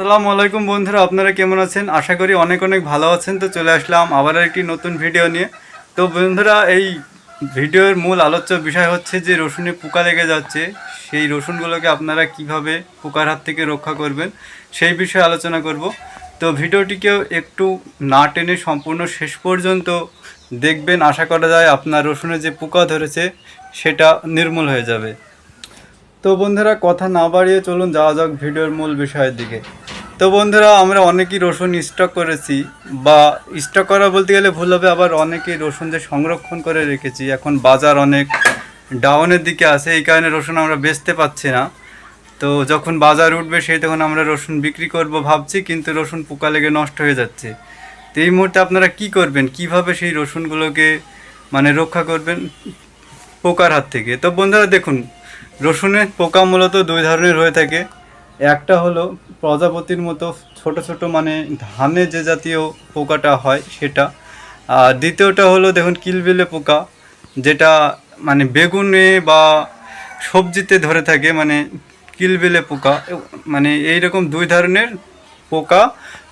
আসসালামু আলাইকুম বন্ধুরা, আপনারা কেমন আছেন? আশা করি অনেক অনেক ভালো আছেন। তো চলে আসলাম আবার একটি নতুন ভিডিও নিয়ে। তো বন্ধুরা, এই ভিডিওর মূল আলোচ্য বিষয় হচ্ছে যে রসুনে পোকা লেগে যাচ্ছে। সেই রসুনগুলোকে আপনারা কীভাবে পোকার হাত থেকে রক্ষা করবেন, সেই বিষয়ে আলোচনা করব। তো ভিডিওটিকেও একটু না টেনে সম্পূর্ণ শেষ পর্যন্ত দেখবেন। আশা করা যায় আপনার রসুনে যে পোকা ধরেছে, সেটা নির্মূল হয়ে যাবে। তো বন্ধুরা, কথা না বাড়িয়ে চলুন, যাওয়া যাক ভিডিওর মূল বিষয়ের দিকে। তো বন্ধুরা, আমরা অনেকেই রসুন স্টক করেছি, বা স্টক করা বলতে গেলে ভুল হবে, আবার অনেকেই রসুন যে সংরক্ষণ করে রেখেছি, এখন বাজার অনেক ডাউনের দিকে আছে, এই কারণে রসুন আমরা বেচতে পাচ্ছি না। তো যখন বাজার উঠবে, সেই তখন আমরা রসুন বিক্রি করব ভাবছি, কিন্তু রসুন পোকা লেগে নষ্ট হয়ে যাচ্ছে। তো এই মুহূর্তে আপনারা কি করবেন? কীভাবে সেই রসুনগুলোকে মানে রক্ষা করবেন পোকার হাত থেকে? তো বন্ধুরা, দেখুন, রসুনের পোকা মূলত দুই ধরনের হয়ে থাকে। একটা হলো প্রজাপতির মতো ছোট ছোট মানে ধানে যে জাতীয় পোকাটা হয় সেটা। আর দ্বিতীয়টা হলো দেখুন কিলবিলে পোকা, যেটা মানে বেগুনে বা সবজিতে ধরে থাকে মানে কিলবিলে পোকা। মানে এই রকম দুই ধরনের পোকা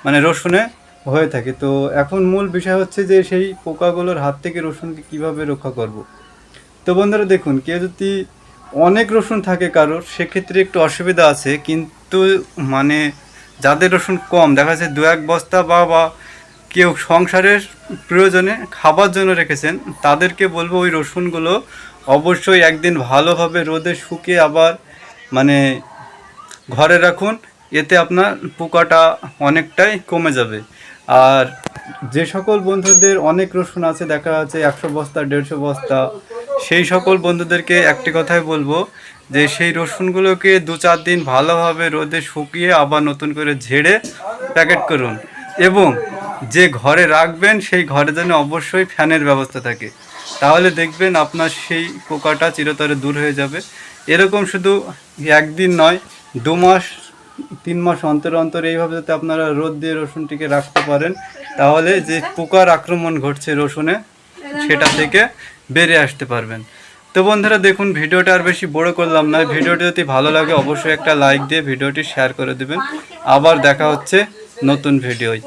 মানে রসুনে হয়ে থাকে। তো এখন মূল বিষয় হচ্ছে যে সেই পোকাগুলোর হাত থেকে রসুনকে কীভাবে রক্ষা করব। তো বন্ধুরা দেখুন, কেউ যদি অনেক রসুন থাকে কারোর, সেক্ষেত্রে একটু অসুবিধা আছে, কিন্তু মানে যাদের রসুন কম, দেখা যাচ্ছে দু এক বস্তা বা বা কেউ সংসারের প্রয়োজনে খাবার জন্য রেখেছেন, তাদেরকে বলব ওই রসুনগুলো অবশ্যই একদিন ভালোভাবে রোদে শুকিয়ে আবার মানে ঘরে রাখুন, এতে আপনার পোকাটা অনেকটাই কমে যাবে। আর যে সকল বন্ধুদের অনেক রসুন আছে, দেখা যাচ্ছে একশো বস্তা, দেড়শো বস্তা সেই সকল বন্ধুদেরকে একটি কথাই বলব যে সেই রসুনগুলোকে দু চার দিন ভালোভাবে রোদে শুকিয়ে আবার নতুন করে ঝেড়ে প্যাকেট করুন। এবং যে ঘরে রাখবেন সেই ঘরে যেন অবশ্যই ফ্যানের ব্যবস্থা থাকে। তাহলে দেখবেন আপনার সেই পোকাটা চিরতরে দূর হয়ে যাবে। এরকম শুধু একদিন নয়, দু মাস, তিন মাস অন্তর অন্তর এইভাবে যাতে আপনারা রোদ দিয়ে রসুনটিকে রাখতে পারেন, তাহলে যে পোকার আক্রমণ ঘটছে রসুনে, সেটা থেকে বেরিয়ে আসতে পারবেন। তো বন্ধুরা, দেখুন, ভিডিওটা আর বেশি বড় করলাম না। ভিডিওটি যদি ভালো লাগে, অবশ্যই একটা লাইক দিয়ে ভিডিওটি শেয়ার করে দেবেন। আবার দেখা হচ্ছে নতুন ভিডিওয়।